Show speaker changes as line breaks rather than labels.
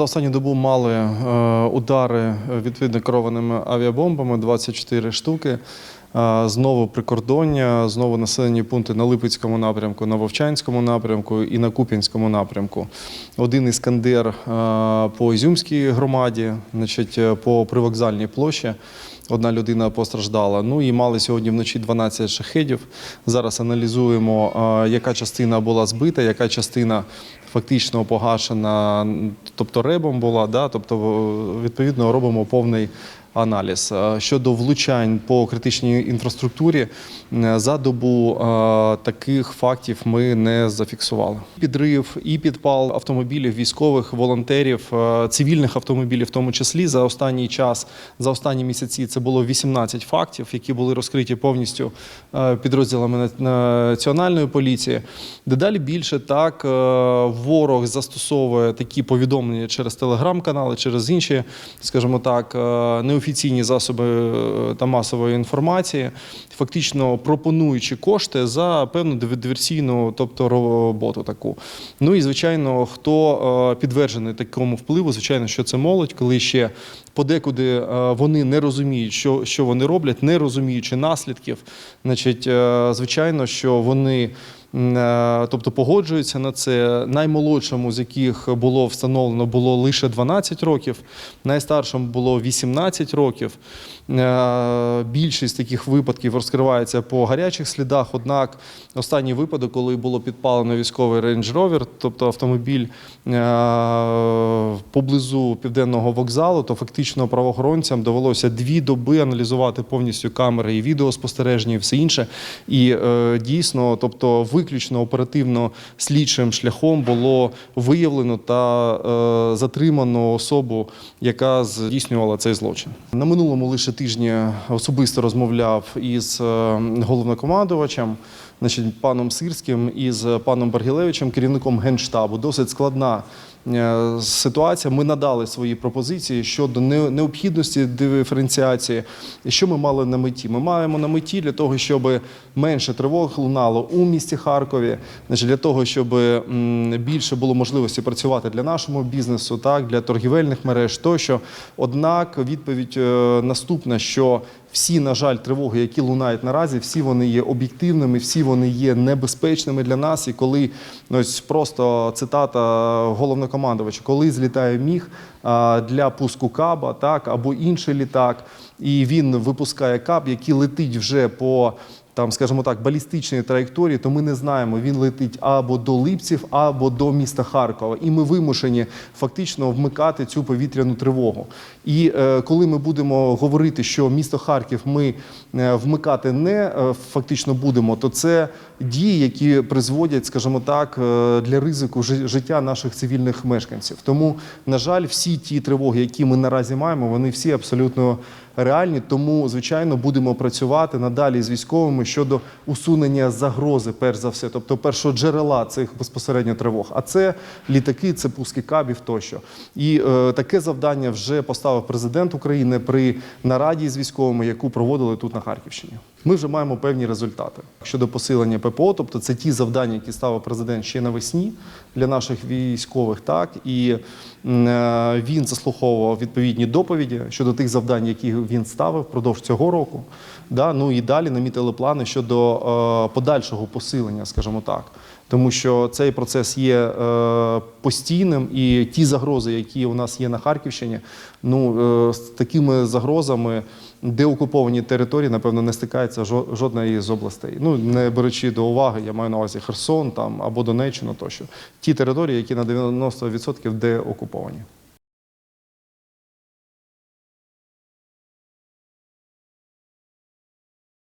За останню добу мали е, удари е, відповідно керованими авіабомбами 24 штуки. Знову прикордоння, знову населені пункти на Липецькому напрямку, на Вовчанському напрямку і на Куп'янському напрямку. Один іскандер по Ізюмській громаді, значить, е, по привокзальній площі. Одна людина постраждала. Ну і мали сьогодні вночі 12 шахедів. Зараз аналізуємо, яка частина була збита, яка частина фактично погашена, тобто ребом була. Да? Тобто, відповідно, робимо повний аналіз. Е, Щодо влучань по критичній інфраструктурі, е, за добу е, таких фактів ми не зафіксували. Підрив і підпал автомобілів, військових, волонтерів, цивільних автомобілів, в тому числі за останній час, за останні місяці це було 18 фактів, які були розкриті повністю підрозділами національної поліції. Дедалі більше так ворог застосовує такі повідомлення через телеграм-канали, через інші, скажімо так, е, неофіційні засоби е, та масової інформації, фактично пропонуючи кошти за певну див- диверсійну, тобто роботу таку. Ну і звичайно, хто е, підтверджений такому впливу, звичайно, що це молодь, коли ще подекуди е, вони не розуміють, що, що вони роблять, не розуміючи наслідків. Значить, звичайно, що вони. Е, Тобто погоджуються на це. Наймолодшому з яких було встановлено було лише 12 років, найстаршому було 18 років. Е, Більшість таких випадків розкривається по гарячих слідах. Однак останній випадок, коли було підпалено військовий Range Rover, тобто автомобіль е, поблизу південного вокзалу, то фактично правоохоронцям довелося дві доби аналізувати повністю камери і відеоспостереження, і все інше. І дійсно, тобто, виключно оперативно слідчим шляхом було виявлено та е, затримано особу, яка здійснювала цей злочин. На минулому лише тижні особисто розмовляв із е, головнокомандувачем. Значить, паном Сирським і з паном Баргілевичем, керівником генштабу, досить складна е, ситуація. Ми надали свої пропозиції щодо необхідності диференціації. Що ми мали на меті? Ми маємо на меті для того, щоб менше тривог лунало у місті Харкові, значить, для того, щоб більше було можливості працювати для нашого бізнесу, так для торгівельних мереж тощо. Однак відповідь е, наступна, що всі, на жаль, тривоги, які лунають наразі, всі вони є об'єктивними, всі вони є небезпечними для нас. І коли ось просто цитата головнокомандувача, коли злітає міг для пуску каба, так або інший літак, і він випускає каб, який летить вже по. Там, скажімо так, балістичної траєкторії, то ми не знаємо, він летить або до Липців, або до міста Харкова. І ми вимушені фактично вмикати цю повітряну тривогу. І е, коли ми будемо говорити, що місто Харків ми е, вмикати не е, фактично будемо, то це дії, які призводять, скажімо так, е, для ризику жи- життя наших цивільних мешканців. Тому, на жаль, всі ті тривоги, які ми наразі маємо, вони всі абсолютно реальні. Тому, звичайно, будемо працювати надалі з військовими щодо усунення загрози, перш за все, тобто першого джерела цих безпосередньо тривог. А це літаки, це пуски кабів тощо. І е, таке завдання вже поставив президент України при нараді з військовими, яку проводили тут на Харківщині. Ми вже маємо певні результати щодо посилення ППО, тобто це ті завдання, які ставив президент ще навесні для наших військових. Так і е, він заслуховував відповідні доповіді щодо тих завдань, які він ставив впродовж цього року. Да? Ну і далі намітили плани щодо е, подальшого посилення, скажімо так. Тому що цей процес є е, постійним, і ті загрози, які у нас є на Харківщині, ну е, з такими загрозами деокуповані території, напевно, не стикається жо- жодна із областей. Ну не беручи до уваги, я маю на увазі Херсон там або Донеччину тощо. Ті території, які на 90% деокуповані.